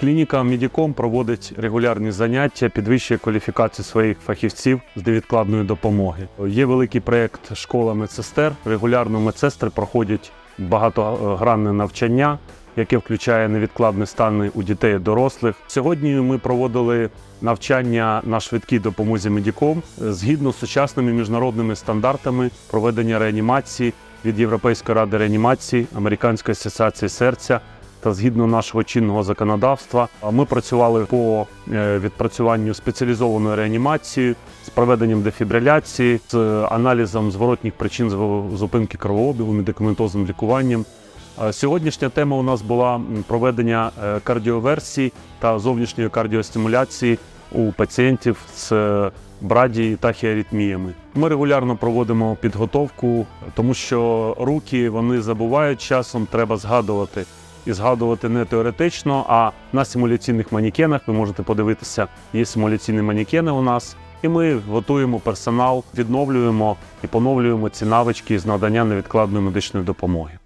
Клініка Медіком проводить регулярні заняття, підвищує кваліфікацію своїх фахівців з невідкладної допомоги. Є великий проєкт школа медсестер. Регулярно медсестри проходять багатогранне навчання, яке включає невідкладні стани у дітей і дорослих. Сьогодні ми проводили навчання на швидкій допомозі Медіком згідно з сучасними міжнародними стандартами проведення реанімації від Європейської ради реанімації, Американської асоціації серця та згідно нашого чинного законодавства. Ми працювали по е, відпрацюванню спеціалізованої реанімації з проведенням дефібриляції, з аналізом зворотніх причин зупинки кровообігу, медикаментозним лікуванням. Сьогоднішня тема у нас була проведення е, кардіоверсії та зовнішньої кардіостимуляції у пацієнтів з е, брадією та хіаритміями. Ми регулярно проводимо підготовку, тому що руки вони забувають часом, треба згадувати. І згадувати не теоретично, а на симуляційних манікенах. Ви можете подивитися, є симуляційні манікени у нас. І ми готуємо персонал, відновлюємо і поновлюємо ці навички з надання невідкладної медичної допомоги.